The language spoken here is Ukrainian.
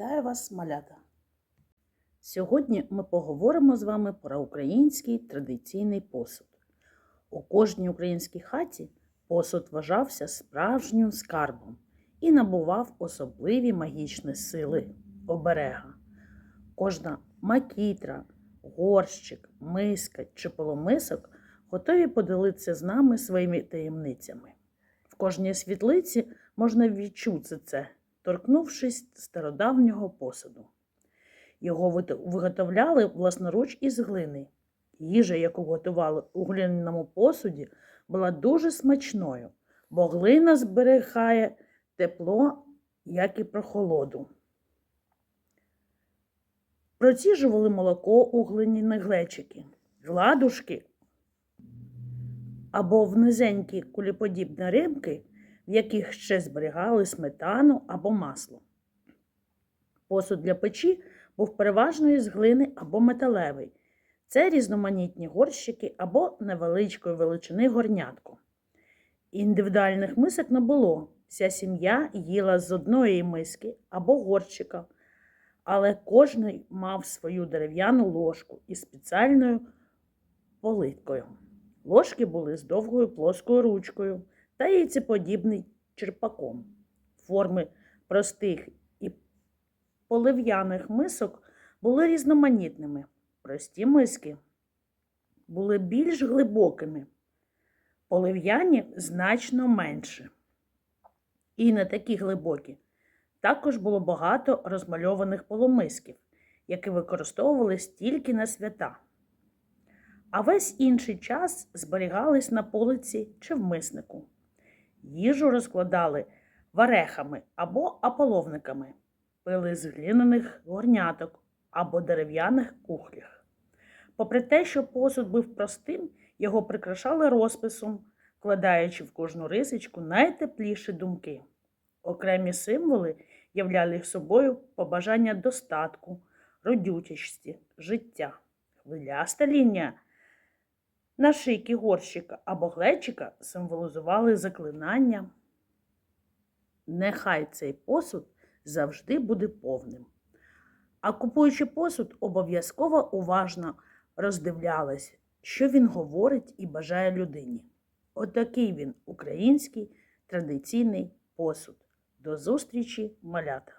Вітаю вас, малята! Сьогодні ми поговоримо з вами про український традиційний посуд. У кожній українській хаті посуд вважався справжнім скарбом і набував особливі магічні сили оберега. Кожна макітра, горщик, миска чи полумисок готові поділитися з нами своїми таємницями. В кожній світлиці можна відчути це, торкнувшись стародавнього посуду. Його виготовляли власноруч із глини. Їжа, яку готували у глиняному посуді, була дуже смачною, бо глина зберігає тепло, як і прохолоду. Проціжували молоко у глиняні глечики, гладушки або в низенькі куліподібні римки, в яких ще зберігали сметану або масло. Посуд для печі був переважно із глини або металевий. Це різноманітні горщики або невеличкої величини горнятко. Індивідуальних мисок не було. Вся сім'я їла з одної миски або горщика, але кожен мав свою дерев'яну ложку із спеціальною политкою. Ложки були з довгою плоскою ручкою та яйцеподібним черпаком. Форми простих і полив'яних мисок були різноманітними. Прості миски були більш глибокими, полив'яні значно менше. І не такі глибокі. Також було багато розмальованих полумисків, які використовувались тільки на свята. А весь інший час зберігались на полиці чи в миснику. Їжу розкладали варехами або аполовниками, пили з глиняних горняток або дерев'яних кухлях. Попри те, що посуд був простим, його прикрашали розписом, вкладаючи в кожну рисочку найтепліші думки. Окремі символи являли собою побажання достатку, родючості, життя. Хвиляста лінія на шийки горщика або глечика символізували заклинання. Нехай цей посуд завжди буде повним. А купуючи посуд, обов'язково уважно роздивлялась, що він говорить і бажає людині. Отакий він український традиційний посуд. До зустрічі, малята!